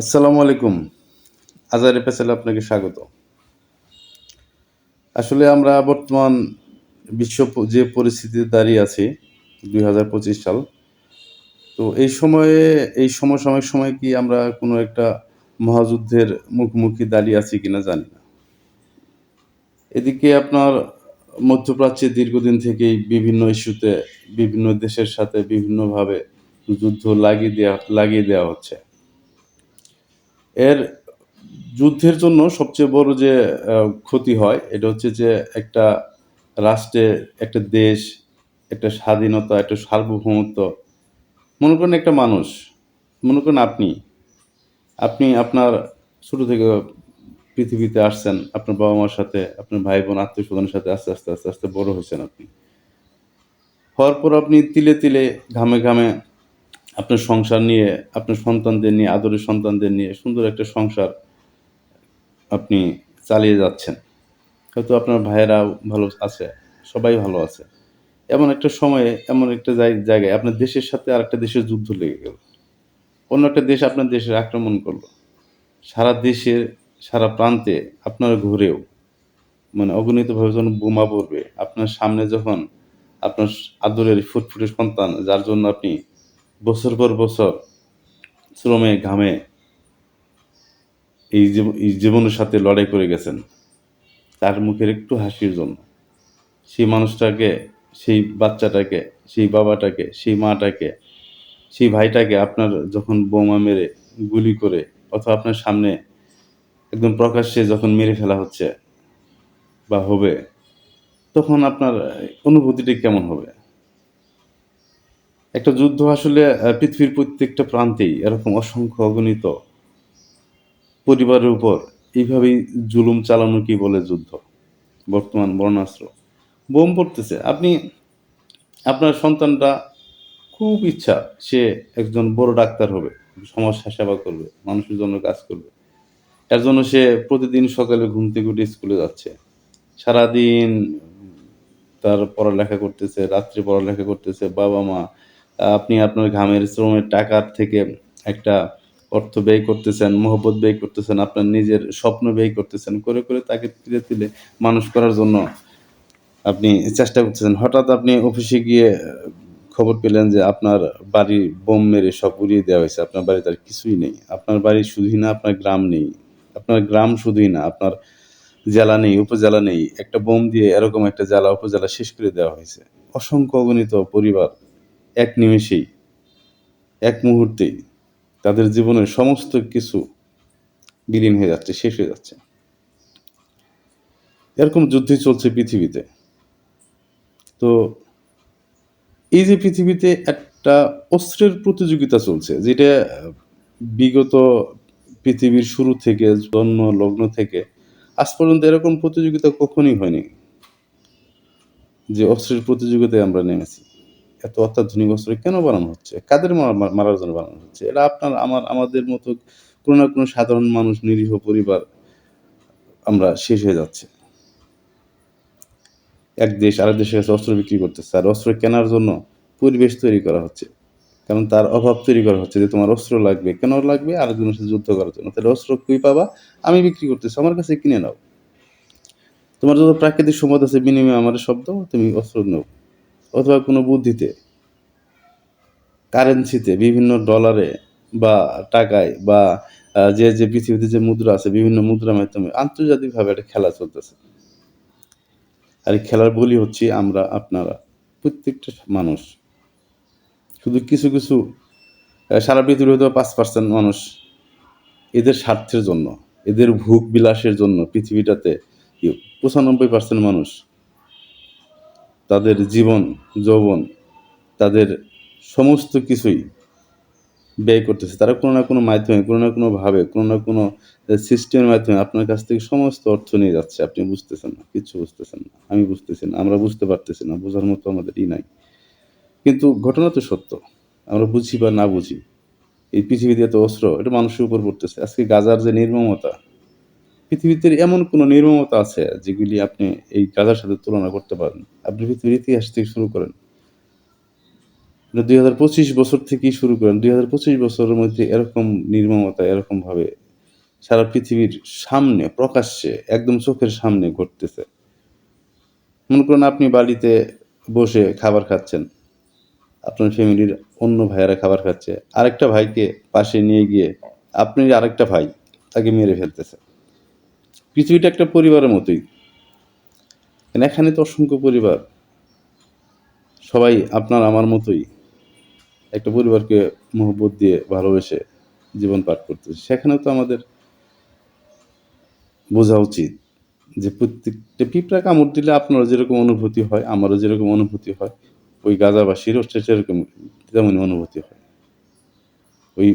আসসালামু আলাইকুম। আজারে পেছালে আপনাকে স্বাগত। আসলে আমরা বর্তমান বিশ্ব যে পরিস্থিতিতে দাঁড়িয়ে আছি, দুই হাজার পঁচিশ সাল, তো এই সময়ে, এই সমসাময়িক সময় কি আমরা কোনো একটা মহাযুদ্ধের মুখোমুখি দাঁড়িয়ে আছি কিনা জানি না। এদিকে আপনার মধ্যপ্রাচ্যে দীর্ঘদিন থেকেই বিভিন্ন ইস্যুতে, বিভিন্ন দেশের সাথে বিভিন্নভাবে যুদ্ধ লাগিয়ে দেওয়া লাগিয়ে দেওয়া হচ্ছে। এর যুদ্ধের জন্য সবচেয়ে বড় যে ক্ষতি হয়, এটা হচ্ছে যে একটা রাষ্ট্রে একটা দেশ, একটা স্বাধীনতা, একটা সার্বভৌমত্ব। মনে করেন একটা মানুষ, মনে করেন আপনি আপনি আপনার ছোট থেকে পৃথিবীতে আসছেন, আপনার বাবা মার সাথে, আপনার ভাই বোন আত্মীয় স্বজনের সাথে আস্তে আস্তে আস্তে আস্তে বড় হয়েছেন আপনি। হওয়ার পর আপনি তিলে তিলে ঘামে ঘামে আপনার সংসার নিয়ে, আপনার সন্তানদের নিয়ে, আদরের সন্তানদের নিয়ে সুন্দর একটা সংসার আপনি চালিয়ে যাচ্ছেন। হয়তো আপনার ভাইয়েরাও ভালো আছে, সবাই ভালো আছে। এমন একটা সময়ে, এমন একটা জায়- জায়গায় আপনার দেশের সাথে আর একটা দেশের যুদ্ধ লেগে গেল। অন্য একটা দেশ আপনার দেশের আক্রমণ করল। সারা দেশের, সারা প্রান্তে আপনার ঘুরেও মানে অগণিতভাবে যখন বোমা পড়বে। আপনার সামনে যখন আপনার আদরের ফুটফুটে সন্তান, যার জন্য আপনি বছর পর বছর শ্রমে, ঘামে এই এই জীবনের সাথে লড়াই করে গেছেন। তার মুখের একটু হাসির জন্য। সেই মানুষটাকে, সেই বাচ্চাটাকে, সেই বাবাটাকে, সেই মাটাকে, সেই ভাইটাকে আপনার যখন বোমা মেরে গুলি করে অথবা আপনার সামনে একদম প্রকাশ্যে যখন মেরে ফেলা হচ্ছে বা হবে, তখন আপনার অনুভূতিটি কেমন হবে? একটা যুদ্ধ আসলে পৃথিবীর প্রত্যেকটা প্রান্তেই এরকম অসংখ্য অগণিত পরিবারের উপর এইভাবেই জুলুম চালানো কি বলে যুদ্ধ, বর্তমান বর্ণাস্ত্র বোম পড়তেছে। আপনি, আপনার সন্তানটা খুব ইচ্ছা সে একজন বড় ডাক্তার হবে, সমাজ সেবা করবে, মানুষের জন্য কাজ করবে। এর জন্য সে প্রতিদিন সকালে ঘুম থেকে উঠে স্কুলে যাচ্ছে। সারাদিন তার পড়ালেখা করতেছে, রাত্রে পড়ালেখা করতেছে, বাবা মা আপনি আপনার ঘামের শ্রমের টাকার থেকে একটা অর্থ ব্যয় করতেছেন, মহব্বত ব্যয় করতেছেন, আপনার নিজের স্বপ্ন ব্যয় করতেছেন, করে করে তাকে তিলে তিলে মানুষ করার জন্য আপনি চেষ্টা করতেছেন। হঠাৎ আপনি অফিসে গিয়ে খবর পেলেন যে আপনার বাড়ি বোম মেরে সব উড়িয়ে দেওয়া হয়েছে, আপনার বাড়িতে আর কিছুই নেই। আপনার বাড়ি শুধুই না, আপনার গ্রাম নেই। আপনার গ্রাম শুধুই না, আপনার জেলা নেই, উপজেলা নেই। একটা বোম দিয়ে এরকম একটা জেলা, উপজেলা শেষ করে দেওয়া হয়েছে। অসংখ্য অগণিত পরিবার এক নিমেষেই, এক মুহূর্তেই তাদের জীবনের সমস্ত কিছু বিলীন হয়ে যাচ্ছে, শেষ হয়ে যাচ্ছে। এরকম যুদ্ধই চলছে পৃথিবীতে। তো এই যে পৃথিবীতে একটা অস্ত্রের প্রতিযোগিতা চলছে, যেটা বিগত পৃথিবীর শুরু থেকে, জন্ম, লগ্ন থেকে, আজ পর্যন্ত এরকম প্রতিযোগিতা কখনোই হয়নি যে অস্ত্রের প্রতিযোগিতায় আমরা নেমেছি। এত অত্যাধুনিক অস্ত্র কেন বানানো হচ্ছে? কাদের মারা- মারা- মারার জন্য বানানো হচ্ছে? এটা আপনার, আমার, আমাদের মতো কোনো না কোনো সাধারণ মানুষ, নিরীহ পরিবার আমরা শেষ হয়ে যাচ্ছে। এক দেশ আরেক দেশের কাছে অস্ত্র বিক্রি করতেছে। আর অস্ত্র কেনার জন্য পরিবেশ তৈরি করা হচ্ছে। কারণ তার অভাব তৈরি করা হচ্ছে যে তোমার অস্ত্র লাগবে। কেন লাগবে? আরেকজনের সাথে যুদ্ধ করার জন্য। তাহলে অস্ত্র কুই পাবা? আমি বিক্রি করতেছি, আমার কাছে কিনে নাও। তোমার যত প্রাকৃতিক সম্পদ আছে, বিনিময়ে আমার শব্দ তুমি অস্ত্র নাও। অথবা কোনো বুদ্ধিতে কারেন্সিতে বিভিন্ন ডলারে বা টাকায় বা যে যে পৃথিবীতে যে মুদ্রা আছে, বিভিন্ন মুদ্রার মাধ্যমে আন্তর্জাতিকভাবে একটা খেলা চলতেছে। আর এই খেলার বলি হচ্ছে আমরা, আপনারা, প্রত্যেকটা মানুষ। শুধু কিছু কিছু সারা পৃথিবীর হয়তো পাঁচ পার্সেন্ট মানুষ এদের স্বার্থের জন্য, এদের ভোগ বিলাসের জন্য পৃথিবীটাতে পঁচানব্বই পার্সেন্ট মানুষ তাদের জীবন, যৌবন, তাদের সমস্ত কিছুই ব্যয় করতেছে। তারা কোনো না কোনো মাধ্যমে, কোনো না কোনোভাবে কোনো না কোনো সিস্টেমের মাধ্যমে আপনার কাছ থেকে সমস্ত অর্থ নিয়ে যাচ্ছে। আপনি বুঝতেছেন না কিচ্ছু বুঝতেছেন না, আমি বুঝতেছি না, আমরা বুঝতে পারতেছি না, বোঝার মতো আমাদের ই নাই। কিন্তু ঘটনা তো সত্য, আমরা বুঝি বা না বুঝি। এই পৃথিবীতে এত অস্ত্র, এটা মানুষের উপর পড়তেছে। আজকে গাজার যে নির্মমতা পৃথিবীতে এমন কোনো নির্মমতা আছে যেগুলি আপনি এই গাজার সাথে তুলনা করতে পারেন? আপনি পৃথিবীর ইতিহাস থেকে শুরু করেন। দুই হাজার পঁচিশ বছর থেকেই শুরু করেন। দুই হাজার পঁচিশ বছরের মধ্যে এরকম নির্মমতা, এরকমভাবে সারা পৃথিবীর সামনে, প্রকাশ্যে, একদম চোখের সামনে ঘটতেছে। মনে করুন আপনি বাড়িতে বসে খাবার খাচ্ছেন। আপনার ফ্যামিলির অন্য ভাইয়েরা খাবার খাচ্ছে। আরেকটা ভাইকে পাশে নিয়ে গিয়ে আপনি আরেকটা ভাই তাকে মেরে ফেলতেছে। পৃথিবীটা একটা পরিবারের মতোই। এখানে তো অসংখ্য পরিবার। সবাই আপনার, আমার মতোই একটা পরিবারকে মহব্বত দিয়ে ভালোবেসে জীবন পার করতে সেখানেও তো আমাদের বোঝা উচিত যে প্রত্যেকটা পিঁপড়া কামড় দিলে আপনারও যেরকম অনুভূতি হয়, আমারও যেরকম অনুভূতি হয়, ওই গাজাবাসীরও সেরকম তেমনই অনুভূতি হয়। ওই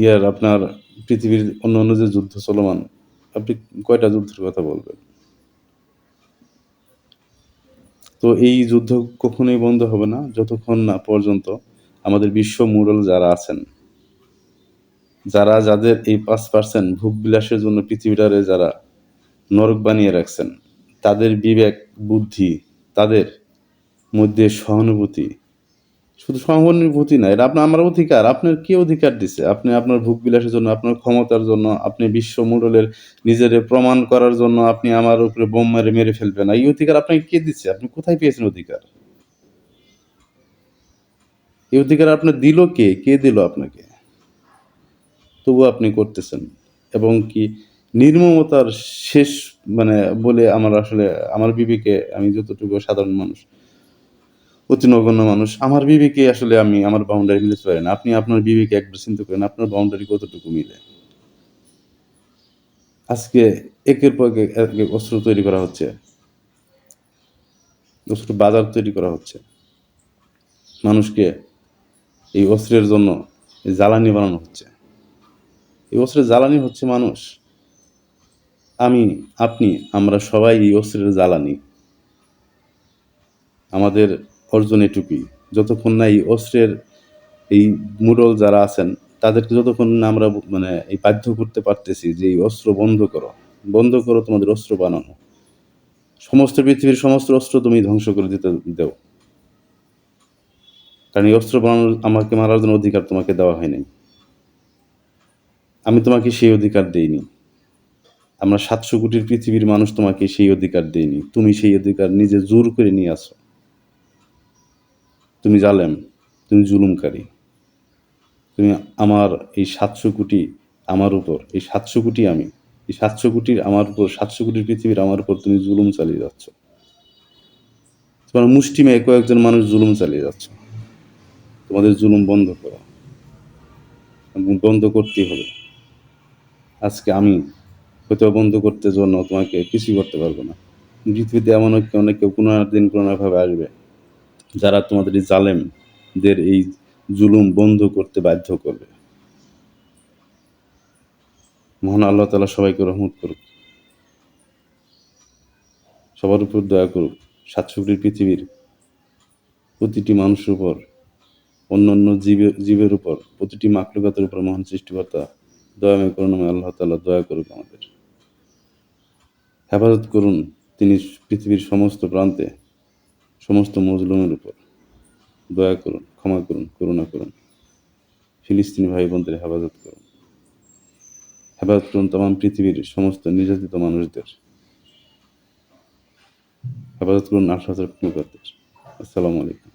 ইয়ার আপনার পৃথিবীর অন্য অন্য যে যুদ্ধ চলমান আপনি কয়টা যুদ্ধের কথা বলবেন? তো এই যুদ্ধ কখনোই বন্ধ হবে না, যতক্ষণ না পর্যন্ত আমাদের বিশ্ব মুরল যারা আছেন, যারা যাদের এই পাঁচ পার্সেন্ট ভোগ বিলাসের জন্য পৃথিবীটারে যারা নরক বানিয়ে রাখছেন, তাদের বিবেক, বুদ্ধি, তাদের মধ্যে সহানুভূতি শুধু সহানুভূতি না, এটা আপনার, আমার অধিকার, আপনার কে অধিকার দিছে? আপনি আপনার ভোগ বিলাসের জন্য, আপনার ক্ষমতার জন্য, আপনি বিশ্ব মোড়লের নিজের প্রমাণ করার জন্য আপনি আমার উপরে বোম মেরে মেরে ফেলবেন। এই অধিকার আপনাকে কে দিচ্ছে আপনি কোথায় পেয়েছেন অধিকার? এই অধিকার আপনার দিল কে? কে দিল আপনাকে? তবু আপনি করতেছেন। এবং কি নির্মমতার শেষ মানে বলে আমার আসলে, আমার বিবেকে আমি যতটুকু সাধারণ মানুষ অতি নগণ্য মানুষ। আমার বিবেকে আসলে আমি আমার বাউন্ডারি মিলতে পারি না। আপনি আপনার বিবেকে একবার চিন্তা করেন, আপনার বাউন্ডারি কতটুকু মিলে? আজকে একের পর এক অস্ত্র তৈরি করা হচ্ছে। অস্ত্র বাজার তৈরি করা হচ্ছে। মানুষকে এই অস্ত্রের জন্য জ্বালানি বানানো হচ্ছে। এই অস্ত্রের জ্বালানি হচ্ছে মানুষ। আমি, আপনি, আমরা সবাই এই অস্ত্রের জ্বালানি। আমাদের অর্জন এটুকুই যতক্ষণ না এই অস্ত্রের এই মুরল যারা আছেন, তাদেরকে যতক্ষণ না আমরা মানে এই বাধ্য করতে পারতেছি যে এই অস্ত্র বন্ধ করো বন্ধ করো তোমাদের অস্ত্র বানানো। সমস্ত পৃথিবীর সমস্ত অস্ত্র তুমি ধ্বংস করে দিতে দেও। কারণ এই অস্ত্র বানানোর আমাকে মারার জন্য অধিকার তোমাকে দেওয়া হয়নি আমি তোমাকে সেই অধিকার দেইনি। আমরা সাতশো কোটির পৃথিবীর মানুষ তোমাকে সেই অধিকার দেয়নি তুমি সেই অধিকার নিজে জোর করে নিয়ে আসো। তুমি জালেম, তুমি জুলুমকারী। তুমি আমার এই সাতশো কোটি আমার উপর, এই সাতশো কোটি আমি, এই সাতশো কোটির আমার উপর, সাতশো কোটির পৃথিবীর আমার উপর তুমি জুলুম চালিয়ে যাচ্ছ। তোমার মুষ্টিমেয় কয়েকজন মানুষ জুলুম চালিয়ে যাচ্ছ। তোমাদের জুলুম বন্ধ করো। বন্ধ করতেই হবে। আজকে আমি হয়তো বন্ধ করতে জন্য তোমাকে কিছুই করতে পারব না। পৃথিবীতে এমন অনেক কেউ কোনো দিন কোনো ভাবে আসবে। যারা তোমাদের এই জালেমদের এই জুলুম বন্ধ করতে বাধ্য করবে। মহান আল্লাহ তালা সবাইকে রহমত করুক। সবার উপর দয়া করুক। সাতশো কোটি পৃথিবীর প্রতিটি মানুষের উপর অন্য অন্য জীবের জীবের উপর, প্রতিটি মাকলুকাতের উপর মহান সৃষ্টিকর্তা দয়াময় করুণাময় আল্লাহ তালা দয়া করুক আমাদের। হেফাজত করুন তিনি পৃথিবীর সমস্ত প্রান্তে। সমস্ত মজলুমের উপর। দয়া করুন, ক্ষমা করুন, করুণা করুন। ফিলিস্তিনি ভাই বোনদের হেফাজত করুন। হেফাজত করুন তমাম পৃথিবীর সমস্ত নির্যাতিত মানুষদের। হেফাজত করুন আশা আসসালামু আলাইকুম।